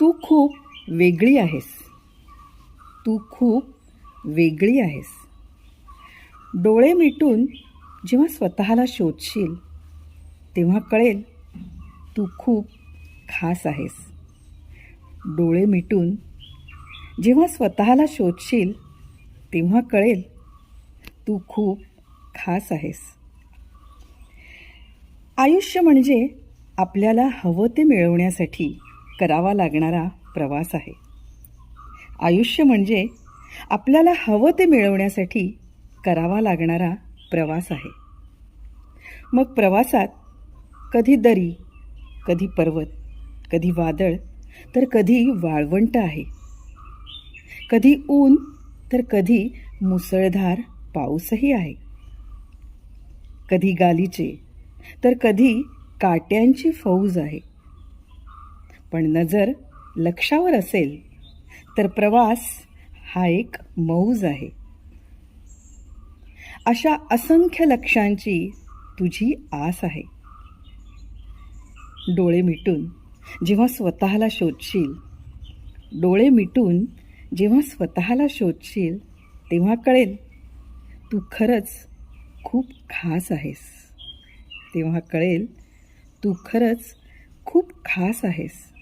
तू खूप वेगळी आहेस. तू खूप वेगळी आहेस. डोळे मिटून जेव्हा स्वतःला शोधशील तेव्हा कळेल तू खूप खास आहेस. डोळे मिटून जेव्हा स्वतःला शोधशील तेव्हा कळेल तू खूप खास आहेस. आयुष्य म्हणजे आपल्याला हवं ते मिळवण्यासाठी करावा लागणारा प्रवास आहे. आयुष्य म्हणजे आपल्याला हवं ते मिळवण्यासाठी करावा लागणारा प्रवास आहे. मग प्रवासात कधी दरी कधी पर्वत कधी वादळ तर कधी वाळवंट आहे. कधी ऊन तर कधी मुसळधार पाऊसही आहे. कधी गालीचे तर कधी काट्यांची फौज आहे. पण नजर लक्षावर असेल तर प्रवास हा एक मौज आहे. अशा असंख्य लक्षांची तुझी आस आहे. डोळे मिटून जेव्हा स्वतःला शोधशील डोळे मिटून जेव्हा स्वतःला शोधशील तेव्हा कळेल तू खरंच खूप खास आहेस. तेव्हा कळेल तू खरंच खूप खास आहेस.